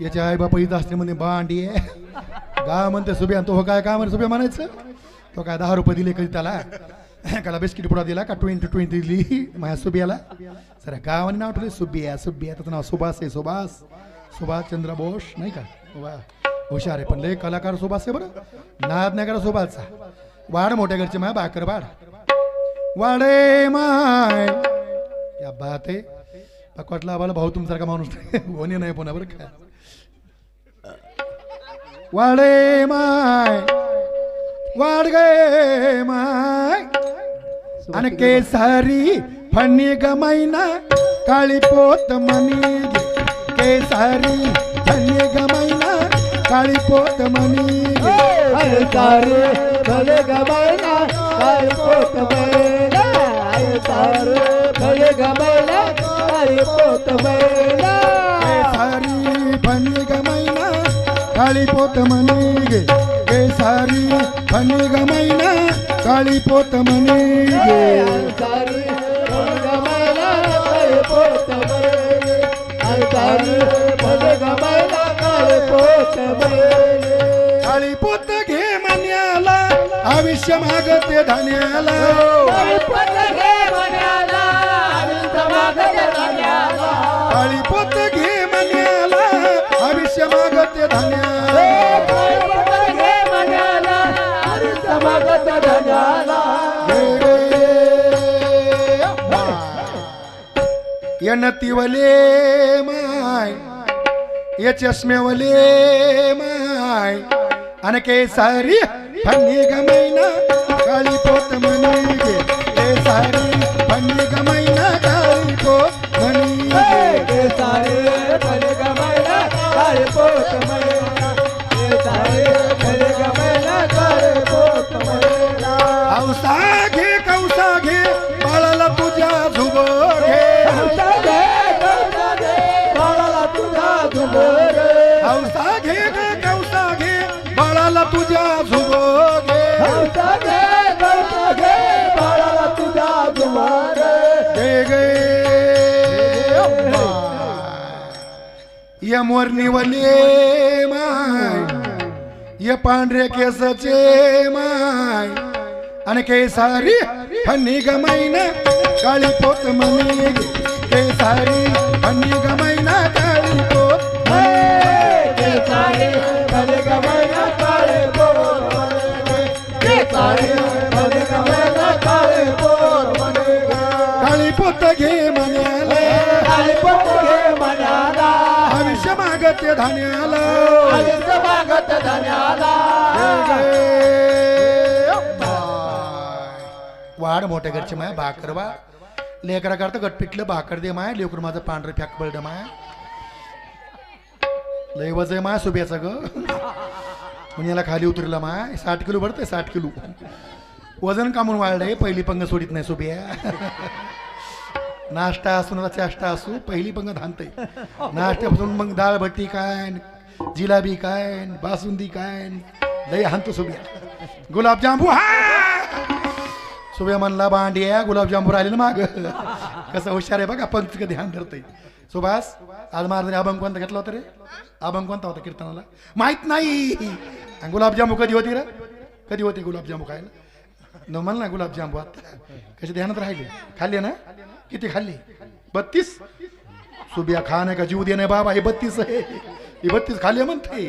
याच्या आई बापा इथं असले म्हणजे बांडी आहे. गा म्हणते सुभ्या तो हो काय काय म्हणे सुभ्या म्हणायचं? तो काय दहा रुपये दिले कधी त्याला? त्याला बिस्किट पुडा दिला का? ट्वेंटी ट्वेंटी दिली माझ्या सुबियाला सर गावाने नाव ठेवले सुबिया सुबिया त्याचं नाव सुभाष आहे सुभाष. सुभाष चंद्र बोस नाही का? वा हुशार आहे पण लय कलाकार सुभाष आहे बरं. नाद नाही करा सुभाषचा. वाढ मोठ्या घरचे माय बाकर वाढ. वाडे माय. या बात आहे. पकवाटला आम्हाला भाऊ तुमसारखा माणूस नाही. होणे नाही पुन्हा बरं का. वाडे माय वाढ गे माय आणि केसारी फणी गमाईना काळी पोत मनी गे. केसारी फणी गमाईना काळी पोत मनी गे. अरे सारे भले गमायला काय पोत बैला अरे सारे भले काळी पोत मनी गे केसारी फणी गमाईना काळी पोत मनी गे काळी पोत घे मन्याला आयुष्य मागते धान्याला. काळी पोत मागते धान्याला. येणतीवले माय ये चष्म्यावले माय आणि केसारी फन्नी गमैना काळी पोत म्हणी गे. केसारी फन्नी गमैना काळी पोत म्हणी गे. हौसा ये मोरनीवले माय ये पांढरे केसाचे माय आणि केसारी फन्नी गमाईन काळी पोत मनी केसारी फन्नी मागते धान्याला. वाढ मोठ्या घरचे माय भाकर वा लेकरा करता गट पिटलं भाकर दे माय. लेकर माझं पांढरं फॅक बळड माय. लय वज आहे माय सुब्याचं ग. याला खाली उतरला माय. साठ किलो भरतंय साठ किलो. वजन कामून वाढलंय पहिली पंग सोडित नाही सुबिया नाश्ता असू ना असू पहिली पंग धानतय नाश्त्यापासून मग डाळ भट्टी काय जिलाबी काय बासुंदी काय लय हानतो सुबिया. गुलाबजांबू हा! सुबे म्हणला बांडिया गुलाबजांबू राहिले ना माग. कसं हुशार आहे बघा पंच कधी ध्यान धरतय. सुभाष आज महाराजांनी अभंग कोणता घेतला होता रे? अभंग कोणता होता कीर्तनाला? माहीत नाही. गुलाबजामू कधी होती रे? कधी होती गुलाबजामू खायला? न म्हण ना गुलाबजामू आता. कशी ध्यानात राहिले? खाल्ले ना? किती खाल्ली? बत्तीस? सुबिया खा नाही का जीव दे नाही बाबा हे बत्तीस आहे. हे बत्तीस खाल्ले म्हणते.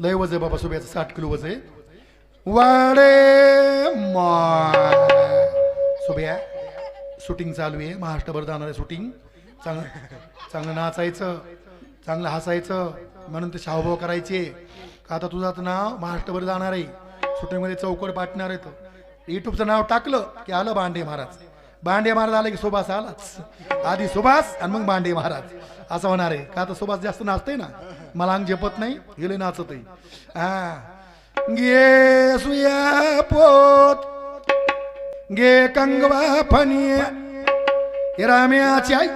लय वज आहे बाबा सुबियाचं साठ किलो वज आहे. वाडे सुबिया शूटिंग चालू आहे. महाराष्ट्रभर जाणार आहे शूटिंग चांगलं चांगलं नाचायचं चांगलं हसायचं. म्हणून ते शाहभाव करायचे. का आता तुझं आता नाव महाराष्ट्रभर जाणार आहे. शूटिंगमध्ये चौकड पाठणार आहे तर युट्यूबचं नाव टाकलं की आलं भांडे महाराज. बांडे महाराज आले की सुभाष आलाच. आधी सुभाष आणि मग बांडे महाराज. असं होणार आहे. का तर सुभाष जास्त नाचतंय ना. मला अंग झेपत नाही गेले नाचत हा. गे सुया पोत. गे कंगवा फनी हे राम्याची आई.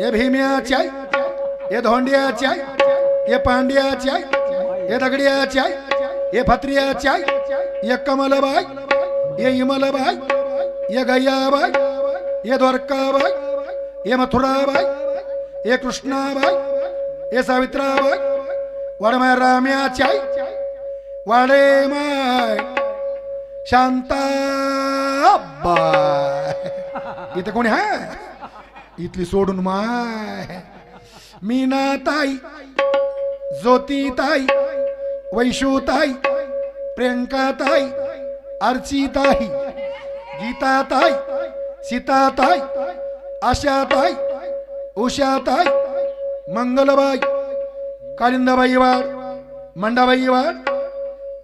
हे भीम्याची आई. हे धोंड्याची आई. हे पांड्याची आई. हे दगड्याची आई. हे फत्रियाची आई. हे कमलबाई. हे इमलबाई. ये गैयाबाई हे ये हे मथुराबाई हे कृष्णाबाई ये सावित्रा बघ वाड माय राम्याची आई वाडे माय शांता बाय इथं कोणी हा इथली सोडून माय मीना ताई ज्योती ताई वैशू ताई प्रियंका ताई अर्ची ताई गीता ताई सीता ताई आशा ताई उषा ताई मंगलबाई कालिंदाबाई वाड मंडाबाई वाड.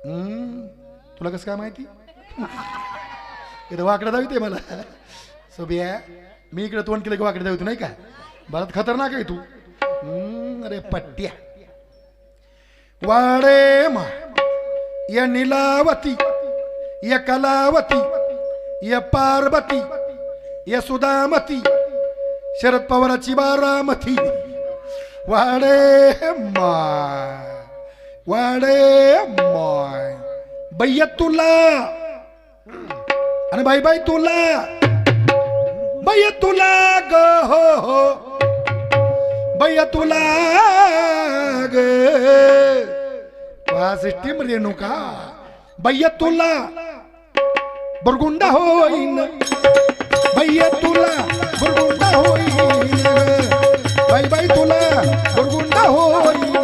हम्म, तुला कसं काय माहिती? इथं वाकडं जाऊ ते मला. सोबिया मी इकडे तोंड केलं की वाकडे जाऊ नाही का? बराच खतरनाक आहे तू. अरे पट्ट्या. वाडे मा या नीलावती या कलावती या पार्वती या सुदामती शरद पवाराची बारामती. वाडे माय वाडे माय. बैय तुला. आणि बाई बाई तुला. बैय तुला ग हो हो. बैय तुला ग. सिस्टीम रेणुका. बैय तुला. बरगुंडा होईन भैया तुला बुरगुंडा होईन बाई बाई तुला बुरगुंडा होईन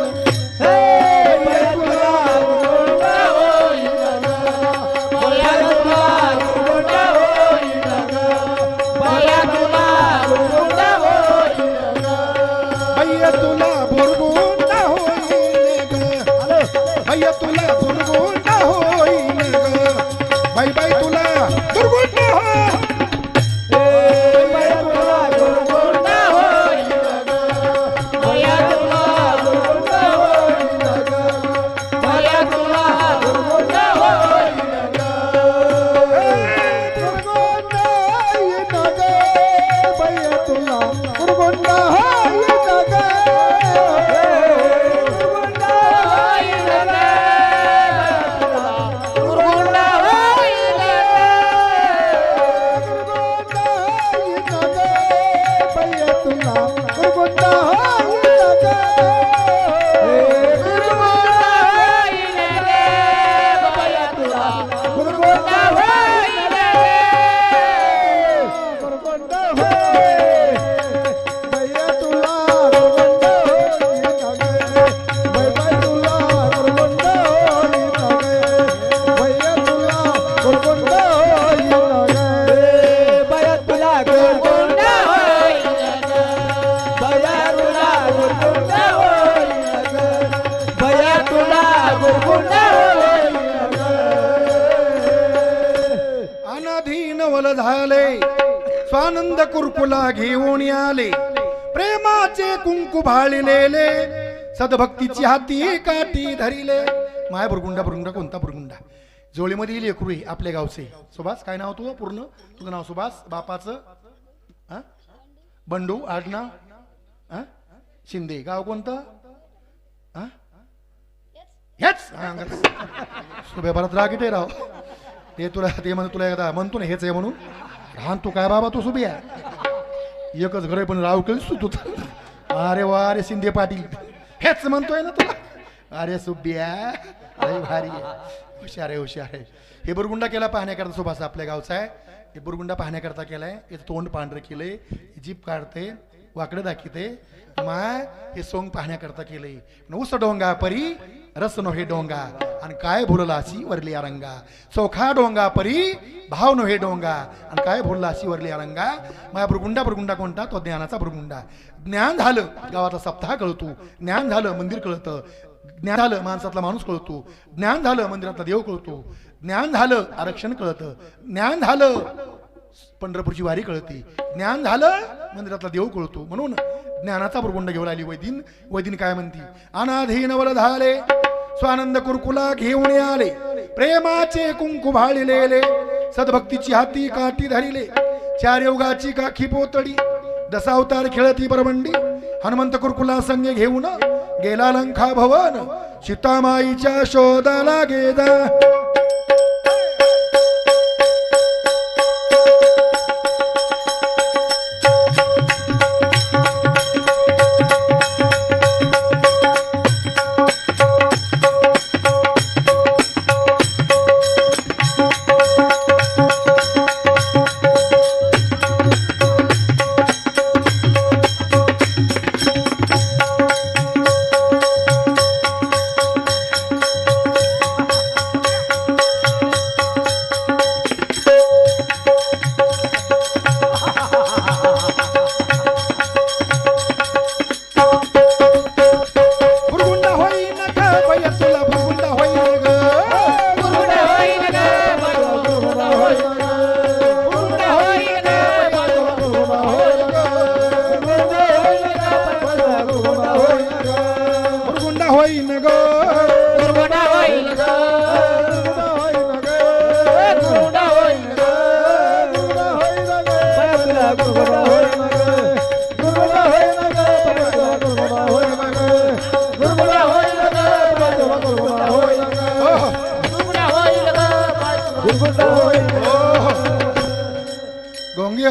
स्वानंद कुरकुला घेऊन आले. प्रेमाचे कुंकू भाळलेले. सदभक्तीची हाती काठी धरिले. माय बुरगुंडा बुरगुंडा कोणता बुरगुंडा? जोळीमध्ये लेकरू आहे आपल्या गावचे. सुभाष काय नाव तुझं पूर्ण? तुझं नाव सुभाष? बापाचं? हा? बंडू आडनाव हा? शिंदे. गाव कोणतं? हा? हेच सुभे परत राग येते राव. ते तुला ते म्हणतो तुला एकदा म्हणतो ना हेच आहे म्हणून. राहन तू काय बाबा तू सुबिया एकच घर आहे पण राव केलीस तू तू अरे वा अरे शिंदे पाटील. हेच म्हणतोय ना तुला. अरे सुबिया अरे भारी हुशार आहे हुशार आहे. हे बुरगुंडा केला पाहण्याकरता सुभाष आपल्या गावचा आहे. हे बुरगुंडा पाहण्याकरता केलाय. याचं तोंड पांढरं केलंय. जीप काढते. वाकडं दाखिते. माय हे सोंग पाहण्याकरता केलंय. नऊस डोंगा परी रस नव्हे डोंगा. आणि काय भुललासी वरली अरंगा. चोखा डोंगा परी भाव नव्हे डोंगा. आणि काय भुललासी वरली अरंगा. माया भुरगुंडा भुरगुंडा कोणता? तो ज्ञानाचा बुरगुंडा ज्ञान झालं गावाचा सप्ताह कळतो. ज्ञान झालं मंदिर कळतं. ज्ञान झालं माणसातला माणूस कळतो. ज्ञान झालं मंदिरातला देव कळतो. ज्ञान झालं आरक्षण कळतं. ज्ञान झालं पंढरपूरची वारी कळते. ज्ञान झालं मंदिरातला देव कळतो. म्हणून ज्ञानाचा प्रगुंड घेऊन आली वैदिन. वैदिन काय म्हणती? अनाधीन वल झाले स्वानंद कुरकुला घेऊन आले. प्रेमाचे कुंकू भाळलेले सद्भक्तीची हाती काठी धरिले. चार योगाची काखी पोतडी दसावतार खेळती परमंडी. हनुमंत कुरकुला संगे घेऊन गेला लंखा भवन. सीतामाईच्या शोधाला गेला.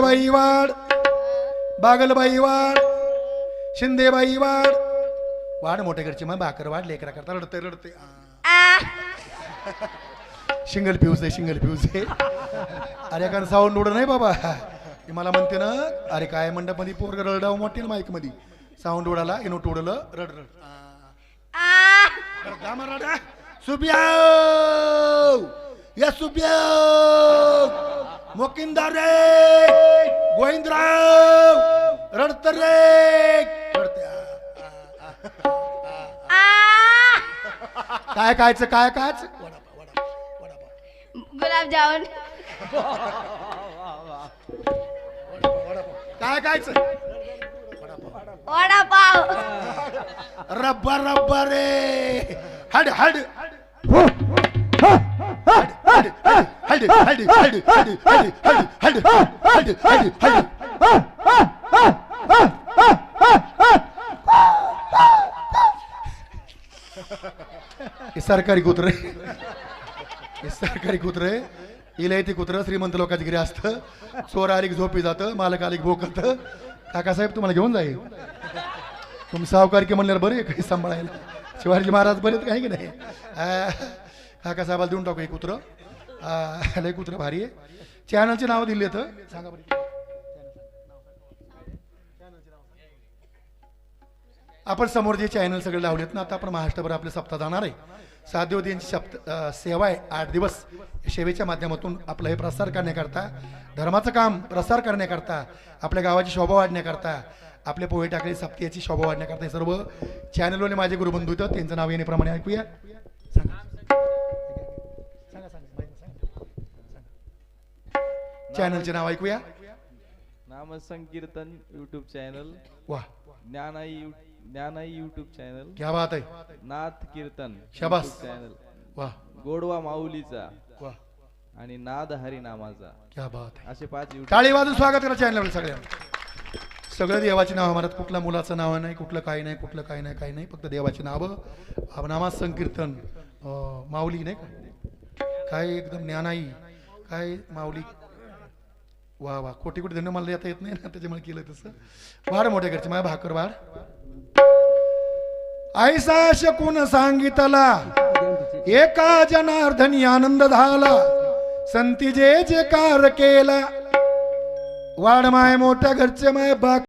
गोंगेबाई वाड बागलबाई वाड शिंदेबाई वाड. वाड मोठ्या घरची मग भाकर वाढ लेकरा करता रडते रडते सिंगल फ्यूज आहे सिंगल फ्यूज आहे अरे कारण साऊंड उडं नाही बाबा. ती मला म्हणते ना अरे काय मंडपमध्ये पोरग रडाव मोठी माईकमध्ये साऊंड उडाला इनोट उडलं रड रड. रड, दामा रडा. सुबियाव या सुबियाव मोकिंदार रे! गोविंदराव रडत रे. काय कायचं काय कायच गुलाबजामुन काय कायचं वडापाव. रब्बा रब्बा रे! हड हड! हे सरकारी कुत्र. हे सरकारी कुत्र. इलाय ते कुत्र श्रीमंत लोकांची घरी असतं. चोर आलिक झोपी जातं मालक आलिक भोकत. काकासाहेब तुम्हाला घेऊन जाईल. तुम सावकार की म्हणल्यावर बरे काही सांभाळायला. शिवाजी महाराज बरेच काही की नाही? काकासाहेबाला देऊन टाकू हे कुत्र. लय कुत्र भारी आहे. चॅनलचे नाव दिले तर सांगा बरं. आपण समोर जे चॅनल सगळे लावलेत ना आता आपण महाराष्ट्रभर आपले सप्ताह जाणार आहे. सात दिवस यांची सप्त सेवा आहे आठ दिवस. सेवेच्या माध्यमातून आपलं हे प्रसार करण्याकरता धर्माचं काम प्रसार करण्याकरता आपल्या गावाची शोभा वाढण्याकरता आपल्या पोहे टाकली सप्त्याची शोभा वाढण्याकरता हे सर्व चॅनलवाले माझे गुरुबंधू होतं त्यांचं नाव येण्याप्रमाणे ऐकूया. सांगा. चॅनलचे नाव ऐकूया. नाम संकीर्तन यूट्यूब चॅनल वा. ज्ञानाई यू ज्ञानाई यूट्यूब चॅनल क्या बात आहे. नाथ कीर्तन शाबास. चॅनल वा. गोडवा माऊलीचा. वा. आणि नाद हरिनामाचा क्या बात आहे. असे पाच यूट्यूब टाळी वाजून स्वागत करा चॅनल सगळ्यांना. सगळं देवाची नाव महाराज कुठल्या मुलाचं नाव नाही कुठलं काही नाही कुठलं काही नाही काही नाही फक्त देवाची नावं. नामात संकीर्तन अं, माऊली नाही का? काय एकदम ज्ञानाई काय माऊली वा वा. कोटी कोटी धन्य मला येता येत नाही ना त्याच्यामुळे केलं तसं. वाढ मोठ्या घरचे माझ्या भाकर वाढ. आईसा शकून सांगितला? एका जनार्दनी आनंद झाला. संती जे जे कार केला. वाढ माय मोठ्या घरचे माय बाक